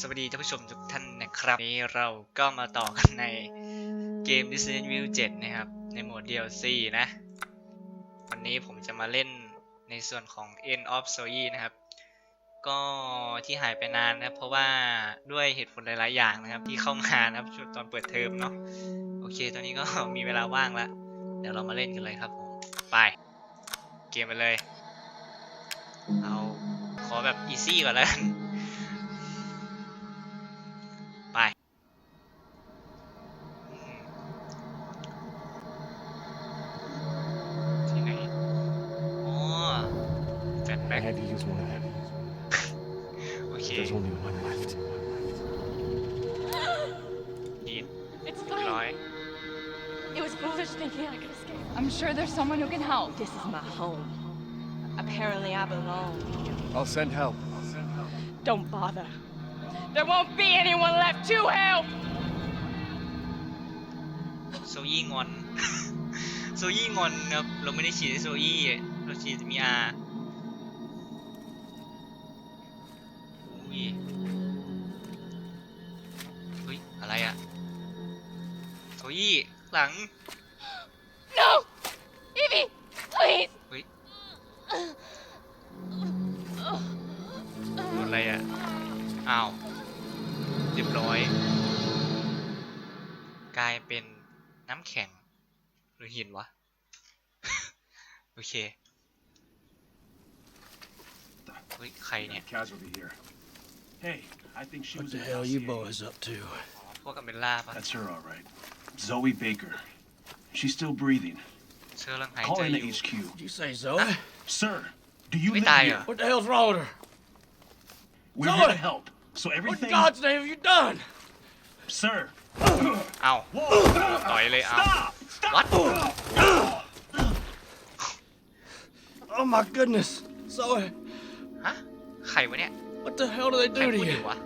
สวัสดีท่านผู้ชมทุกท่านนะครับนี้เราก็มาต่อกันในเกม Resident Evil 7 นะครับ ในโหมด DLC นะ วันนี้ผมจะมาเล่นในส่วนของ End of Story นะครับ ก็ที่หายไปนานนะเพราะว่าด้วยเหตุผลหลาย ๆ อย่างนะครับ ที่เข้ามานะครับช่วงตอนเปิดเทอมเนาะโอเค ตอนนี้ก็มีเวลาว่างแล้ว เดี๋ยวเรามาเล่นกันเลยครับผมไป เกมไปเลย เอาขอแบบอีซี่ก่อนแล้วกัน It was foolish thinking I could escape. I'm sure there's someone who can help. This is my home. Apparently, I belong here. I'll send help. Don't bother. There won't be anyone left to help. โซยี่งอน โซยี่งอนครับ เราไม่ได้ฉีดให้โซยี่ เราฉีดมีอาอุ้ย หลัง No, Evie, please. เฮ้ยโดนอะไรอะ อ้าวเรียบร้อย กลายเป็นน้ำแข็ง หรือหินวะ โอเค เฮ้ย ใครเนี่ย Casualty here. Hey, I think she What was the in hell you LCA. boys up to? พวกอเมล่าปะ That's her, all right. Zoe Baker. She's still breathing. เชื่อรังหาย Call ใจ in อ the ยู่ HQ. Did you say Zoe? Sir, do you Wait, live I, here? uh, What the hell's wrong with her? We're here to Zoe! help. So What in everything, God's name have you done? sir. เอ้า Whoa! ต่อยเลยเอ้า Stop! Stop! วัด Oh my goodness. Zoe, ฮะ ใครวะเนี่ย what the hell do they ใคร do to พูดอยู่ you? วะ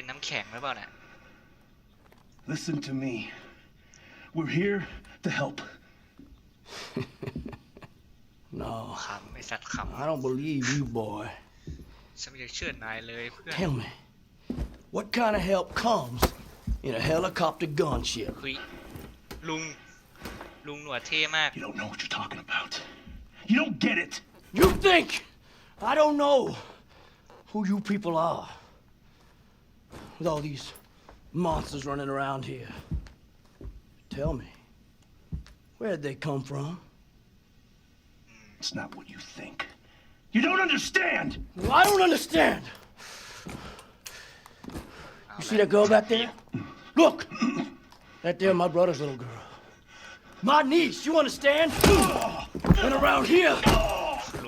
เป็นน้ำแข็งหรือเปล่าเนี่ย Listen to me. We're here to help. No, ขำไอสัตว์ข I don't believe you, boy. ำฉันไม่อยากเชื่อนายเลยเพื่อน Tell me, what kind of help comes in a helicopter gunship? เฮ้ยลุง ลุงหนวดเท่มาก You don't know what you're talking about. You don't get it. You think I don't know who you people are? with all these monsters running around here. Tell me, where'd they come from? It's not what you think. You don't understand! Well, I don't understand! You see that girl back there? Look! That there, my brother's little girl. My niece, you understand? And around here,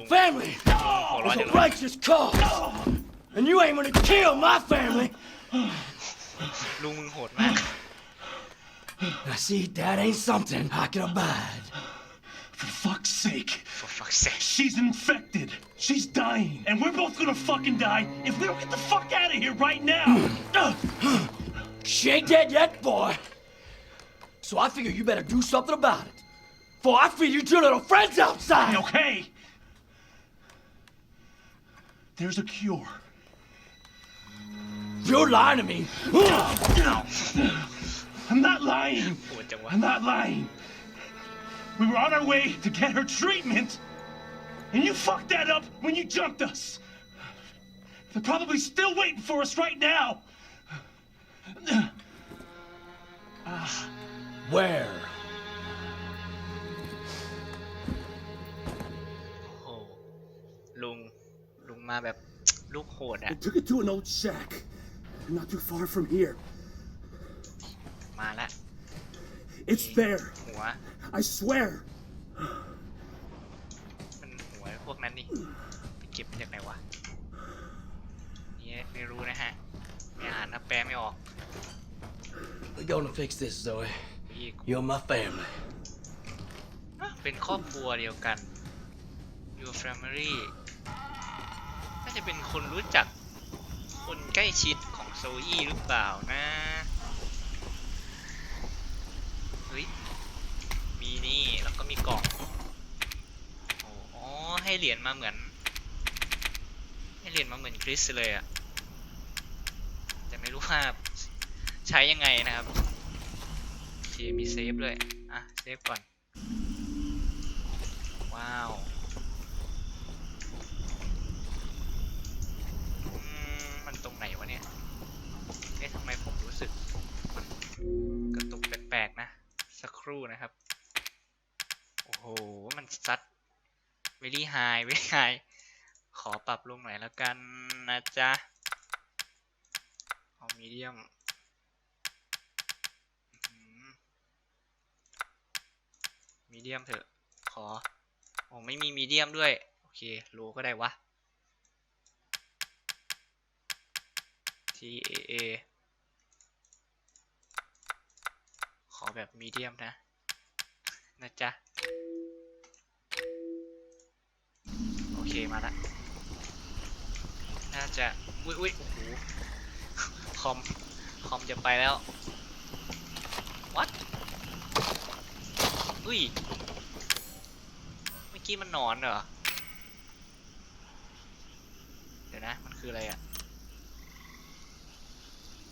family is a righteous cause. And you ain't gonna kill my family ลุงมึงโหดมาก Now, see, that ain't something I can abide. For fuck's sake. for fuck's sake She's infected. She's dying. And we're both gonna fucking die if we don't get the fuck out of here right now. She ain't dead yet, boy. So I figure you better do something about it. For I feed you to your little friends outside. okay. There's a cure. You're lying to me. อ้าว I'm not lying. โหดจังวะ I'm not lying. We were on our way to get her treatment, and you fucked that up when you jumped us. They're probably still waiting for us right now. Where? โอ้โหลุง ลุงมาแบบ ลูกโหดอะ They took it to an old shack, Not too far from here. มาละ It's there, หัว I swear. มันหัวพวกนั้นนี่ไปเก็บมาจากไหนวะนี่ไม่รู้นะฮะไม่อ่านนะแปลไม่ออก We're gonna fix this, Zoe. อีก You're my family. อะเป็นครอบครัวเดียวกัน your family น่าจะเป็นคนรู้จัก คนใกล้ชิดของโซซอี้หรือเปล่านะ เฮ้ย มีนี่แล้วก็มีกล่อง โอ้อ๋อให้เหรียญมาเหมือน ให้เหรียญมาเหมือนคริสเลยอะแต่ไม่รู้ว่าใช้ยังไงนะครับโอเคมีเซฟด้วย อะ เซฟก่อน ว้าว อืม มันตรงไหนวะเนี่ย เอ๊ะทำไมผมรู้สึก มันกระตุกแปลกๆนะ สักครู่นะครับ โอ้โห มันซัด very high very high ขอปรับลงหน่อยแล้วกันนะจ๊ะ เอามีเดียมมีเดียมเถอะ ขอโอ้ไม่มีมีเดียมด้วย โอเคโลก็ได้วะ T A A ขอแบบมีเดียมนะ นะจ๊ะ โอ เคมาละ น่าจะอุ้ยอุ้ยโอ้โหคอม คอมจะไปแล้ว what อุ้ย เมื่อกี้มันนอนเหรอ เดี๋ยวนะ มันคืออะไรอะ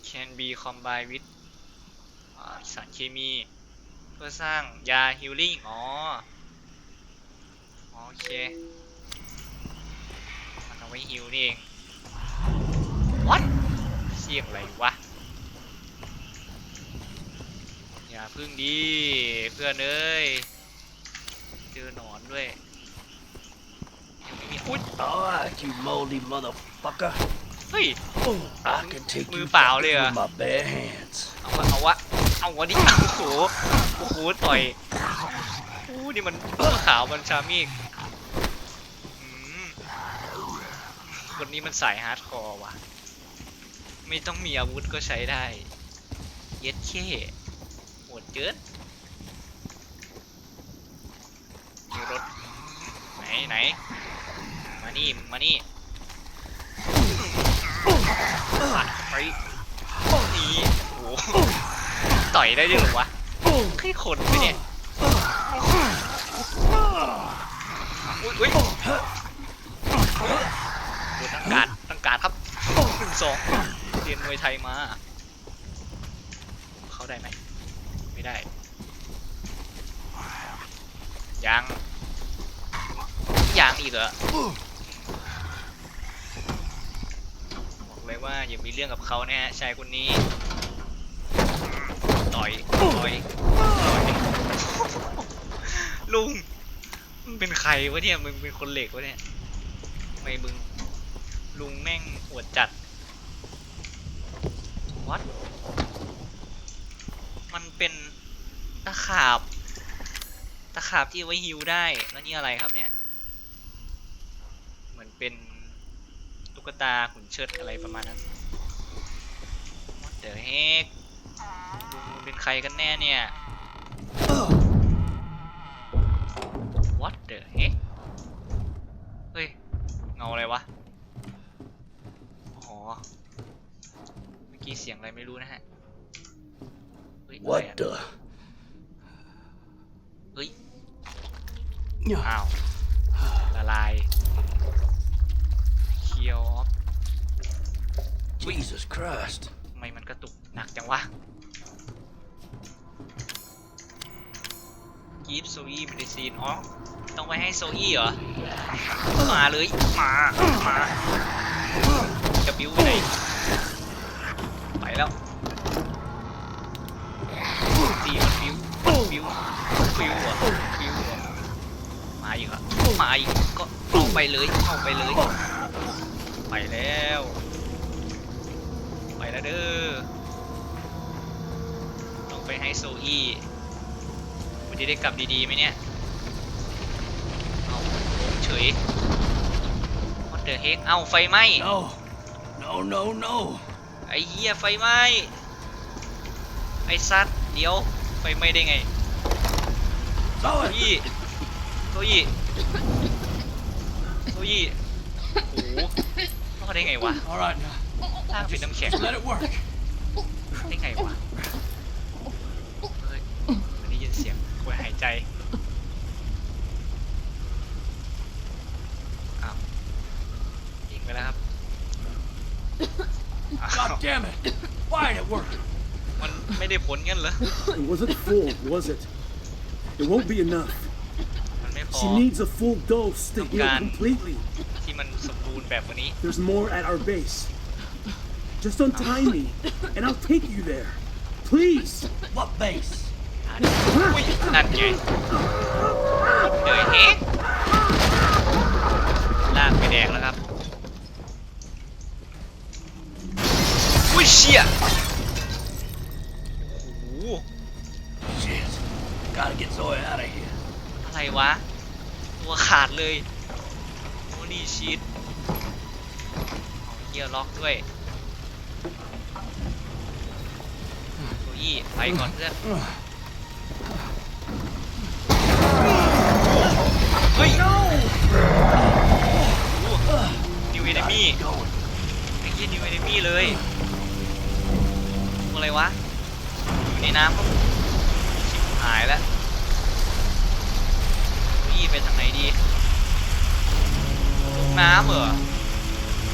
can be combined with อ่าสารเคมี เพื่อสร้างยา healing อ๋อ โอเคมันเอา ไว้ฮิวนี่เอง what เสียงอะไรวะ อย่าพึ่งดี เพื่อนเอ้ย เจอหนอนด้วย ยังไม่มีอุ้ย Alright, you moldy motherfucker. เฮ้ย I can take Mưa you bão fuckers đi à. with my bare hands. เอาวะเอาวะเอาวะดิโอ้โหโอ้โหต่อยโอ้นี่มัน ขาวมันชามีกอืม คนนี้มันสายฮาร์ดคอร์ว่ะ ไม่ต้องมีอาวุธก็ใช้ได้ เย็ดเช่โหดเจิดมีรถ ไหนไหน มานี่ มานี่ปัดไปนี่โอ้โหต่อยได้ด้วยเหรอวะใครคนไปเนี่ยอุ้ยอุ้ย ตั้งการดตั้งการดครับหนึ่งสองเรียนมวยไทยมา เขาได้ไหม ไม่ได้ ยังยังอีกเหรอบอกเลยว่าอย่ามีเรื่องกับเขานะฮะชายคนนี้ ต่อย ต่อยต่อยลุงมึงเป็นใครวะเนี่ย มึงเป็นคนเหล็กวะเนี่ย ไม่มึง ลุงแม่งปวดจัดวัดมันเป็นตะขาบ ตะขาบที่ไว้ฮิวได้ แล้วนี่อะไรครับเนี่ย เหมือนเป็นตุ๊กตาหุ่นเชิดอะไรประมาณนั้น What the heck ลุงเป็นใครกันแน่เนี่ย What the heck เฮ้ย เงาอะไรวะ อ๋อ เมื่อกี้เสียงอะไรไม่รู้นะฮะเฮ้ยอะไร What อะ the? เฮ้ย Yeah. อ้าว ละลายเคียวออฟ Jesus Christ. ทำไมมันกระตุกหนักจังวะกีฟโซอี้เมดิซีนอ๋อ ต้องไปให้โซอี้เหรอ มาเลย มา มาจะบิ้วไปไหนไป แล้วตีมันฟิวบิ้วบิ้วอะบิ้วอะมาอีกอะมาอีกก็เอาไปเลยเอาไปเลย ไปแล้ว ไปแล้วเด้อลงไปให้โซอี้วันนี้ได้กลับดีๆไหมเนี่ยเอาเฉย What the heck เอาไฟไหม้ No. No, no, no. ไอ้เหี้ยไฟไหม้ไอ้สัตว์เดี๋ยวไฟไหม้ได้ไงโซ Zoe! ยี่โซยี่โซยี่โอ้โหรอดได้ไงวะ All right now. สร้างเป็นน้ำแข็ง Let it work. ได้ไงวะเฮ้ยไม่ได้ยินเสียงกลัวหายใจ It wasn't full, was it? It won't be enough. มันไม่พอ She needs a full dose to heal Come on. completely. ที่มันสมบูรณ์แบบกว่านี้ There's more at our base. Just untie me, and I'll take you there. Please. What base? อ่ะอุ้ยนั่นไงเดยเฮกลากไปแดกแล้วครับ อุ้ยเชี่ย วะ ตัวขาดเลยโอ้นี่ชีตเกียร์ล็อกด้วยโอ้ยไปก่อนเพื่อนเฮ้ยนิวเอเนมี่ไอ้ยี่นิวเอเนมี่เลยอะไรวะอยู่ในน้ำครับชิบหายแล้ว ไปทางไหนดีลงน้ำเหรอ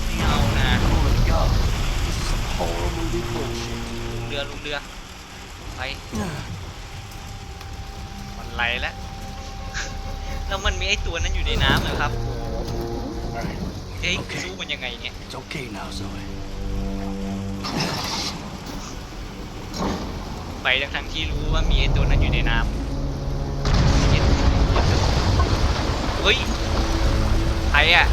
ไม่เอานะ Oh my god. This is some horror movie bullshit. ลงเรือลงเรือไปมันไหลแล้วแล้วมันมีไอ้ตัวนั้นอยู่ในน้ำเหรอครับ Alright. เฮ้ยโอเคสู้มันยังไงเนี่ย It's okay now, Zoe. ไปทั้งทั้งๆที่รู้ว่ามีไอ้ตัวนั้นอยู่ในน้ำ เฮ้ยใครอะ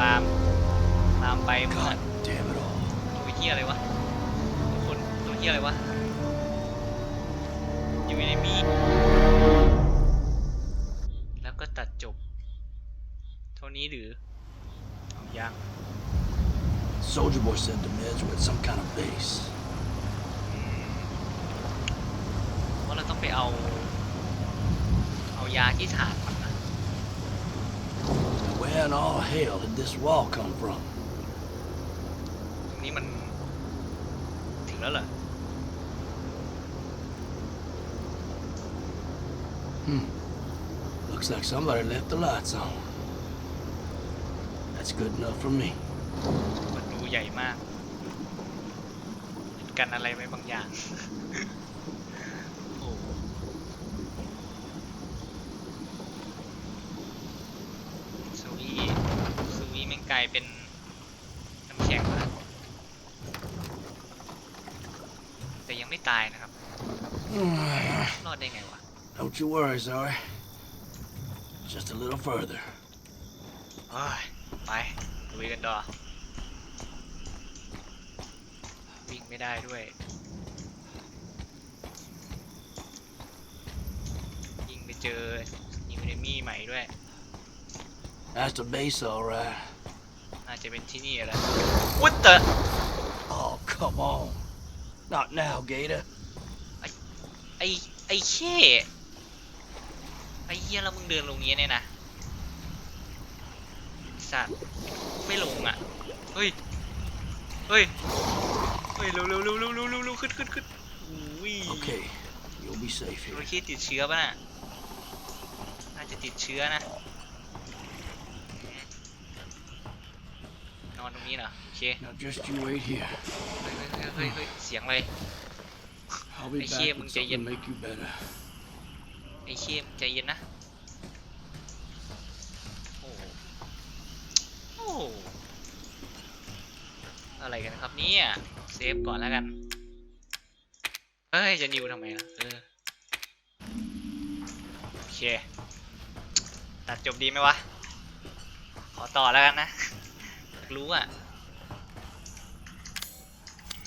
ลามลามไปเมื่อ God damn it all. ตัวเฮียอะไรวะคนตัวเฮียอะไรวะอยู่ในมี แล้วก็ตัดจบ เท่านี้หรือเอายัง Soldier Boy said the meds were at some kind of base. ว่าเราต้องไปเอาเอา ยาที่ฐานมันนะ Now, where in all hell did this wall come from? ตรงนี้มัน ถึงแล้วเหรอ Looks like somebody left the lights on. That's good enough for me. มันดูใหญ่มากกันอะไรไว้บางอย่าง รอดได้ไงวะ Don't you worry, Zoe. Just a little further. โอ้ยไปลุยกันต่อ วิ่งไม่ได้ด้วย ยิงไปเจอยิงเนมี่ใหม่ด้วย That's the base, all right. น่าจะเป็นที่นี่แหละ What the Oh, come on. Not now, Gator. ไอไอเช่ไอเฮียแล้วมึงเดินลงนี้เนี่ยนะสัตว์ไม่ลงอะเฮ้ยเฮ้ยเฮ้ยเร็วเร็วเร็วเร็วเร็วเร็วเร็วขึ้นขึ้นขึ้นอุ้ย Okay, you'll be safe โร here. คีติดเชื้อป่ะน่ะน่าจะติดเชื้อนะนอนตรงนี้เหรอโอเค Now just you wait here. เฮ้ยเฮ้ยเฮ้ยเฮ้ยเสียงอะไร I'll be Hey, back shit, with มึงใจ something เย็น to make you better. ไอ้เชี่ยมงใจเย็นนะโอ้โหโอ้โหอะไรกันครับเนี่ยเซฟก่อนแล้วกันเฮ้ยจะนิวทำไมล่ะเออโอเคตัดจบดีไหมวะขอต่อแล้วกันนะอยากรู้อะ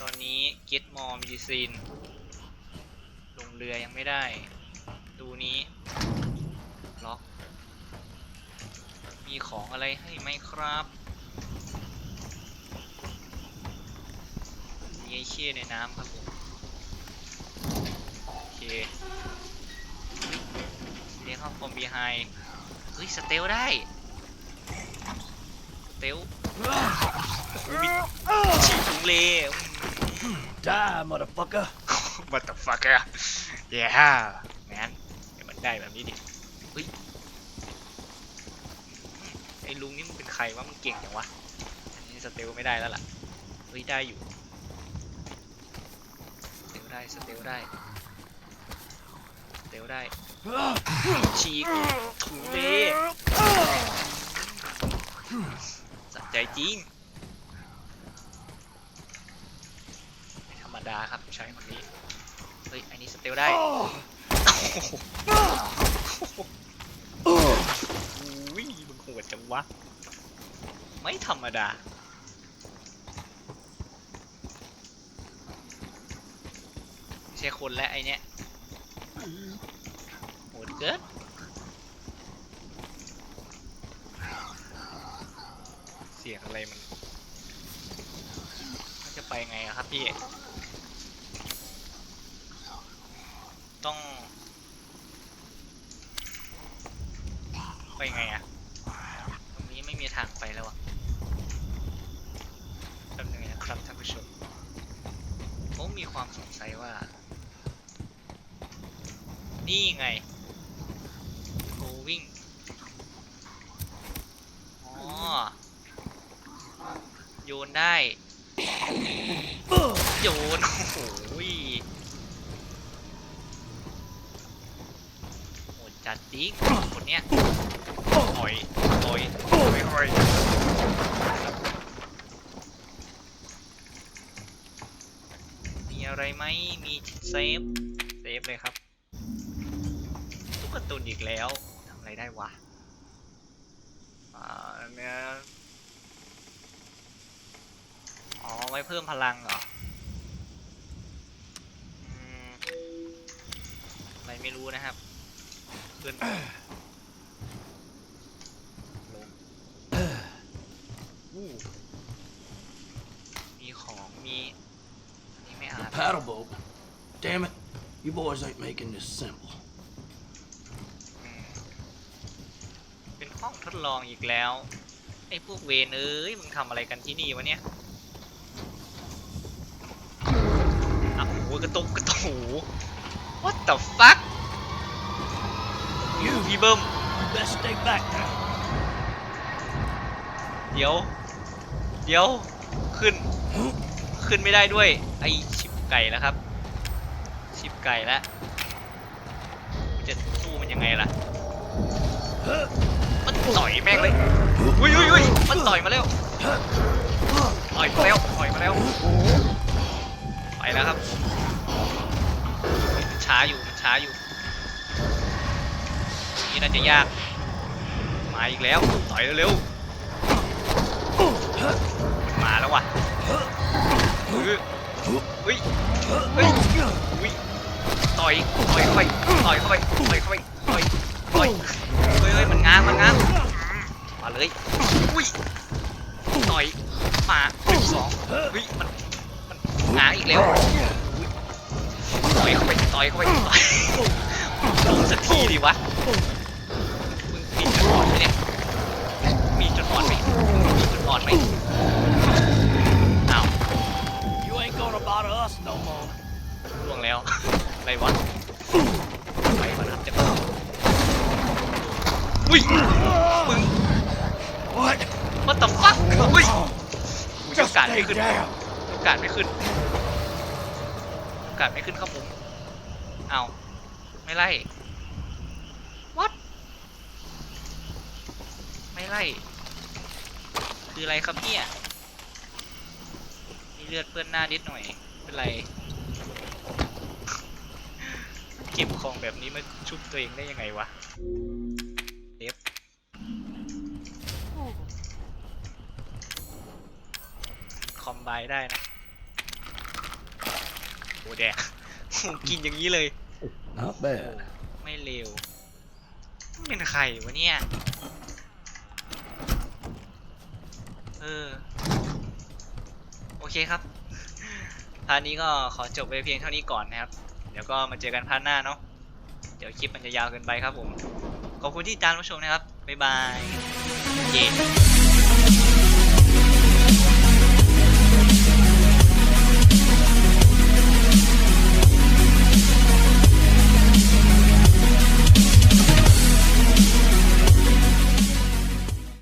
ตอนนี้ get more medicine ลง เรือยังไม่ได้ ดูนี้ล็อก มีของอะไรให้ไหมครับ มีไอเชี่ยในน้ำครับผมโอเคเรียกเข้าคอมบีไฮเฮ้ยสเตลได้ลวิฉีกถุงเล Die, motherfucker. วัตถุฟักอะเย้แมนเดี๋ยวมันได้แบบนี้ดิเฮ้ยไอ้ลุงนี่มันเป็นใครวะมันเก่งจังวะอันนี้สเตลไม่ได้แล้วล่ะเฮ้ยได้อยู่สเตลได้สเตลได้สเตลได้ฉีกถุงเลสะใจจริงไม่ธรรมดาครับผู้ชายคนนี้เฮ้ยอันนี้สเตลได้โอ้ยมึงโหดจังวะ ไม่ธรรมดา ไม่ใช่คนแล้วไอเนี้ยโหดเกินเสียงอะไรมันจะไปไงอะครับพี่ ต้องไปไงอะตรงนี้ไม่มีทางไปแล้วอะทำยังไงนะครับท่านผู้ชมผมมีความสงสัยว่า นี่ไง going อ๋อ โยนได้ โยน โอ้โห จัดจริงคนเนี้ยต่อยต่อยต่อยต่อยมีอะไรไหมมีเซฟ เซฟเลยครับตุ๊กตาตุนอีกแล้วทำอะไรได้วะอ่าเนี่ยอ๋อ ไว้เพิ่มพลังเหรออะไรไม่รู้นะครับ ขึ้นลงอู้มีของมีอันนี่ไม่อ่าน Paddle boat. Damn it. You boys ain't making this simple. อืมเป็นห้องทดลองอีกแล้ว ไอ้พวกเวนเอ้ย มึงทำอะไรกันที่นี่วะเนี่ยอะโอ้โหกระตุกกระตุก What the fuck You, พี่เบิ้ม you best stay back now. เดี๋ยว เดี๋ยว ขึ้น ขึ้นไม่ได้ด้วย ไอชิบไก่แล้วครับ ชิบไก่แล้ว จะสู้มันยังไงล่ะ มันต่อยแม่งเลยอุ้ยอุ้ยอุ้ยมันต่อยมาแล้วต่อยมาแล้วต่อยมาแล้ว ไปแล้วครับ มันช้าอยู่ มันช้าอยู่ นี่น่าจะยาก มาอีกแล้วต่อยเร็วๆมาแล้วว่ะเฮ้ยเฮ้ยเฮ้ยต่อยต่อยเข้าไปต่อยเข้าไปต่อยเข้าไปต่อยต่อยเฮ้ยเฮ้ยมันง้างมันง้างมาเลยอุ้ยต่อยมาหนึ่งสองเฮ้ยมันมันง้างอีกแล้วต่อยเข้าไปต่อยเข้าไปต่อยลงสักทีดิวะ เนี่ยมีจุดอ่อนไหมมีจุดอ่อนไหมอ้าว You ain't gonna bother us no more. ล่วงแล้วอะไรวะไปมานับจะอุ้ยมึง What? what the fuck อุ้ยกูจะ Just การไม่ stay ขึ้น down. โอกาสไม่ขึ้นโอกาสไม่ขึ้นครับผมเอาไม่ไล่ ไม่ไล่ คืออะไรครับเนี่ย มีเลือดเปื้อนหน้านิดหน่อย เป็นไร เก็บของแบบนี้มาชุบตัวเองได้ยังไงวะเดฟคอมไบได้นะโอ้แดกโอ้กินอย่างนี้เลย Not bad. ไม่เร็วมันเป็นใครวะเนี่ย เออ โอเคครับ พาร์ทนี้ก็ขอจบไปเพียงเท่านี้ก่อนนะครับ เดี๋ยวก็มาเจอกันพาร์ทหน้าเนาะ เดี๋ยวคลิปมันจะยาวเกินไปครับผม ขอบคุณที่ติดตามรับชมนะครับ บ๊ายบายเย้